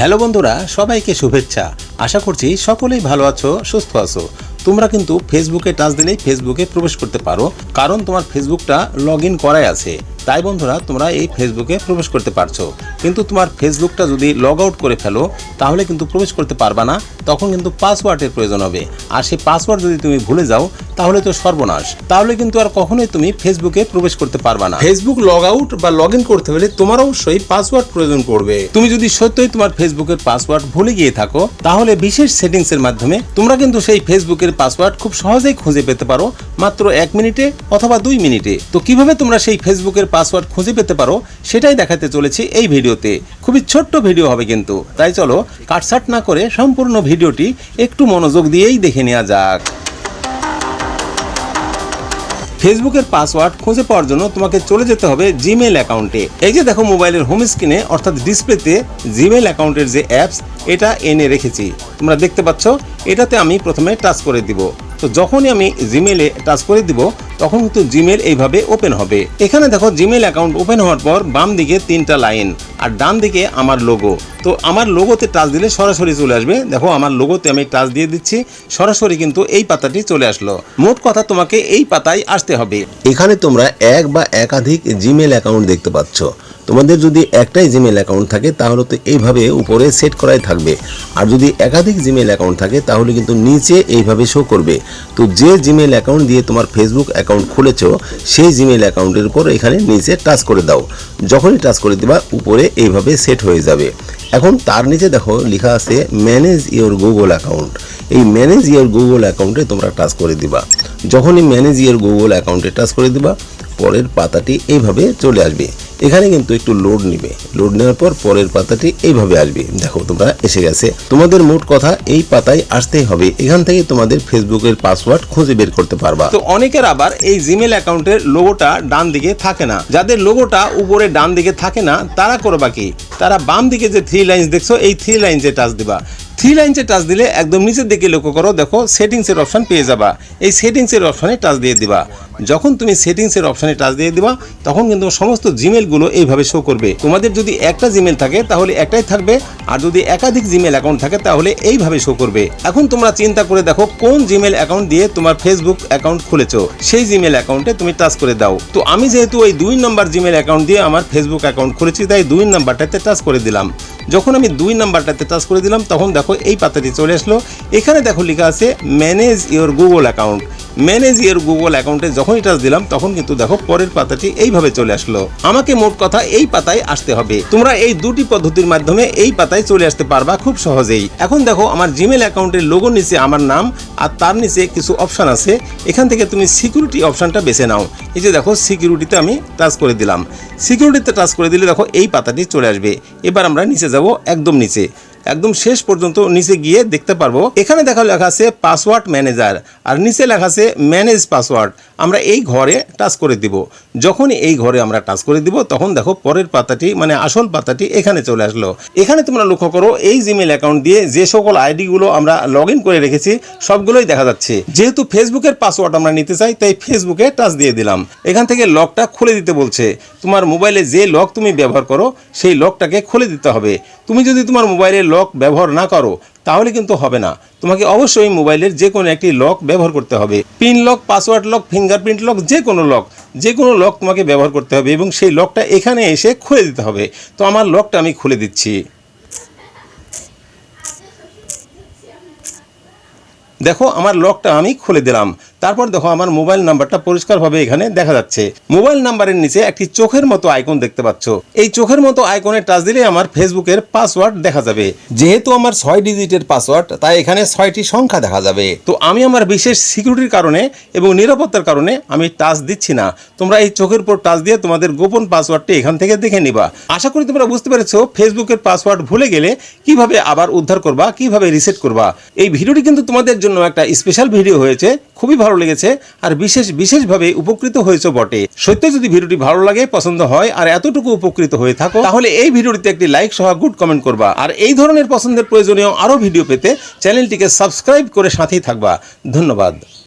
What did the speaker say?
Hello বন্ধুরা, সবাইকে শুভেচ্ছা। আশা করছি সকলেই ভালো আছো, সুস্থ আছো। তোমরা কিন্তু ফেসবুকে টাচ দিলেই ফেসবুকে প্রবেশ করতে পারো, কারণ তোমার ফেসবুকটা লগ ইন করাই আছে। তাই বন্ধুরা তোমরা এই ফেসবুকে প্রবেশ করতে পারছ। কিন্তু তোমার ফেসবুকটা যদি লগ আউট করে ফেলো তাহলে কিন্তু প্রবেশ করতে পারবা না। তখন কিন্তু পাসওয়ার্ডের প্রয়োজন হবে। আর সেই পাসওয়ার্ড যদি তুমি ভুলে যাও তাহলে তো সর্বনাশ। তাহলে কিন্তু আর কখনোই তুমি ফেসবুকে প্রবেশ করতে পারবা না। ফেসবুক লগ আউট বা লগ ইন করতে হলে তোমার অবশ্যই পাসওয়ার্ড প্রয়োজন পড়বে। তুমি যদি সত্যই তোমার ফেসবুকের পাসওয়ার্ড ভুলে গিয়ে থাকো তাহলে বিশেষ সেটিংস এর মাধ্যমে তোমরা কিন্তু সেই ফেসবুকের পাসওয়ার্ড খুব সহজেই খুঁজে পেতে পারো। মাত্র এক মিনিটে অথবা দুই মিনিটে। তো কীভাবে তোমরা সেই ফেসবুকের পাসওয়ার্ড খুঁজে পেতে পারো, সেটাই দেখাতে চলেছি এই ভিডিওতে। খুবই ছোট্ট ভিডিও হবে কিন্তু। তাই চলো কাটসাট না করে সম্পূর্ণ ভিডিওটি একটু মনোযোগ দিয়েই দেখে নেওয়া যাক। ফেসবুকের পাসওয়ার্ড খুঁজে পাওয়ার জন্য তোমাকে চলে যেতে হবে জিমেল অ্যাকাউন্টে। এই যে দেখো মোবাইলের হোম স্ক্রিনে, অর্থাৎ ডিসপ্লেতে জিমেল অ্যাকাউন্টের যে অ্যাপস, এটা এনে রেখেছি। তোমরা দেখতে পাচ্ছ, এটাতে আমি প্রথমে টাচ করে দিব। তো যখনই আমি জিমেলে টাচ করে দিব, তখন কিন্তু জিমেল এইভাবে ওপেন হবে। এখানে দেখো জিমেল অ্যাকাউন্ট ওপেন হওয়ার পর বাম দিকে তিনটা লাইন আর ডান দিকে আমার লোগো তো আমার লোগোতে টাচ দিলে সরাসরি চলে আসবে। দেখো, আমার লোগোতে আমি টাচ দিয়ে দিচ্ছি। সরাসরি কিন্তু এই পাতাটি চলে আসলো। মোট কথা তোমাকে এই পাতায় আসতে হবে। এখানে তোমরা এক বা একাধিক জিমেল অ্যাকাউন্ট দেখতে পাচ্ছ। তোমাদের যদি একটাই জিমেল অ্যাকাউন্ট থাকে, তাহলে তো এইভাবে উপরে সেট করাই থাকবে। আর যদি একাধিক জিমেল অ্যাকাউন্ট থাকে, তাহলে কিন্তু নিচে এইভাবে শো করবে। তো যে জিমেল অ্যাকাউন্ট দিয়ে তোমার ফেসবুক অ্যাকাউন্ট খুলেছো, সেই জিমেল অ্যাকাউন্টের উপর এখানে নিচে টাচ করে দাও। যখনই টাচ করে দিবা, উপরে এইভাবে সেট হয়ে যাবে। এখন তার নিচে দেখো লেখা আছে ম্যানেজ ইওর গুগল অ্যাকাউন্ট এই ম্যানেজ ইওর গুগল অ্যাকাউন্টে তোমরা টাচ করে দিবা। যখনই ম্যানেজ ইওর গুগল অ্যাকাউন্টে টাচ করে দিবা, পরের পাতাটি এইভাবে চলে আসবে। এখানে কিন্তু একটু লোড নিবে। লোড নেওয়ার পর পরের পাতাটি এইভাবে আসবে। দেখো, তোমরা এসে গেছে। তোমাদের মোট কথা, এই পাতায় আসতেই হবে। এখান থেকে তোমাদের ফেসবুকের পাসওয়ার্ড খুঁজে বের করতে পারবা। তো অনেকের আবার এই জিমেল অ্যাকাউন্টের লোগোটা ডান দিকে থাকে না। যাদের লোগোটা উপরে ডান দিকে থাকে না, তারা করবা কি? তারা বাম দিকে যে থ্রি লাইন্স দেখছ, এই থ্রি লাইন্সে টাচ দিবা। থ্রি লাইন্সে টাচ দিলে একদম নিচের দিকে লক্ষ্য করো, দেখো সেটিংসের অপশান পেয়ে যাবা। এই সেটিংসের অপশানে টাচ দিয়ে দিবা। যখন তুমি সেটিংসের অপশানে টাচ দিয়ে দিবা, তখন কিন্তু সমস্ত জিমেলগুলো এইভাবে শো করবে। তোমাদের যদি একটা জিমেল থাকে, তাহলে একটাই থাকবে। আর যদি একাধিক জিমেল অ্যাকাউন্ট থাকে, তাহলে এইভাবে শো করবে। এখন তোমরা চিন্তা করে দেখো কোন জিমেল অ্যাকাউন্ট দিয়ে তোমার ফেসবুক অ্যাকাউন্ট খুলেছো। সেই জিমেল অ্যাকাউন্টে তুমি টাচ করে দাও। তো আমি যেহেতু ওই দুই নম্বর জিমেল অ্যাকাউন্ট দিয়ে আমার ফেসবুক অ্যাকাউন্ট খুলেছি, তাই দুই নাম্বারটাতে টাচ করে দিলাম। যখন আমি দুই নাম্বারটাতে টাচ করে দিলাম, তখন দেখো এই পাতাটি চলে আসলো। এখানে দেখো লেখা আছে manage your Google account manage your Google অ্যাকাউন্টে যখনই টাচ দিলাম, তখন কিন্তু দেখো পরের পাতাটি এইভাবে চলে আসলো। আমাকে মোট কথা এই পাতায় আসতে হবে। তোমরা এই দুটি পদ্ধতির মাধ্যমে এই পাতায় চলে আসতে পারবা খুব সহজেই। এখন দেখো, আমার জিমেল অ্যাকাউন্টের লোগোর নিচে আমার নাম আর তার নিচে কিছু অপশান আছে। এখান থেকে তুমি সিকিউরিটি অপশানটা বেছে নাও। এই যে দেখো সিকিউরিটিতে আমি টাচ করে দিলাম। সিকিউরিটিতে টাচ করে দিলে দেখো এই পাতাটি চলে আসবে। এবার আমরা নিচে যাব একদম নিচে। একদম শেষ পর্যন্ত নিচে গিয়ে দেখতে পারব। এখানে দেখা লেখা আছে পাসওয়ার্ড ম্যানেজার আর নিচে লেখা আছে ম্যানেজ পাসওয়ার্ড আমরা এই ঘরে টাচ করে দিব। যখনই এই ঘরে আমরা টাচ করে দিব, তখন দেখো পরের পাতাটি মানে আসল পাতাটি এখানে চলে আসলো। এখানে তোমরা লক্ষ্য করো, এই জিমেল অ্যাকাউন্ট দিয়ে যে সকল আইডিগুলো আমরা লগ করে রেখেছি, সবগুলোই দেখা যাচ্ছে। যেহেতু ফেসবুকের পাসওয়ার্ড আমরা নিতে চাই, তাই ফেসবুকে টাচ দিয়ে দিলাম। এখান থেকে লকটা খুলে দিতে বলছে। তোমার মোবাইলে যে লক তুমি ব্যবহার করো, সেই লকটাকে খুলে দিতে হবে। তুমি যদি তোমার মোবাইলে লক ব্যবহার না করো, তাহলে কিন্তু হবে না। তোমাকে অবশ্যই মোবাইলের যে কোনো একটি লক ব্যবহার করতে হবে। Pin lock password lock fingerprint lock যে কোনো লক যে কোনো লক তোমাকে ব্যবহার করতে হবে এবং সেই লকটা এখানে এসে খুলে দিতে হবে। তো আমার লকটা আমি খুলে দিচ্ছি। দেখো, আমার লকটা আমি খুলে দিলাম। তারপর দেখো আমার মোবাইল নাম্বারটা পরিষ্কারভাবে এখানে দেখা যাচ্ছে। মোবাইল নাম্বারের নিচে একটি চোখের মতো আইকন দেখতে পাচ্ছ। এই চোখের মতো আইকনে টাচ দিলে আমার ফেসবুকের পাসওয়ার্ড দেখা যাবে। যেহেতু আমার ছয় ডিজিটের পাসওয়ার্ড, তাই এখানে ছয়টি সংখ্যা দেখা যাবে। তো আমি আমার বিশেষ সিকিউরিটির কারণে এবং নিরাপত্তার কারণে আমি টাচ দিচ্ছি না। তোমরা এই চোখের উপর টাচ দিয়ে তোমাদের গোপন পাসওয়ার্ডটি এখান থেকে দেখে নিবা। আশা করি তোমরা বুঝতে পেরেছ ফেসবুকের পাসওয়ার্ড ভুলে গেলে কীভাবে আবার উদ্ধার করবা, কীভাবে রিসেট করবা। এই ভিডিওটি কিন্তু তোমাদের জন্য একটা স্পেশাল ভিডিও হয়েছে। খুবই ভালো লেগেছে আর বিশেষ বিশেষভাবে উপকৃত হয়েছে বটে। সত্যি যদি ভিডিওটি ভালো লাগে, পছন্দ হয় আর এতটুকু উপকৃত হয়ে থাকো, তাহলে এই ভিডিওটিতে একটি লাইক সহ গুড কমেন্ট করবা। আর এই ধরনের পছন্দের প্রয়োজনীয় আরও ভিডিও পেতে চ্যানেলটিকে সাবস্ক্রাইব করে সাথেই থাকবা। ধন্যবাদ।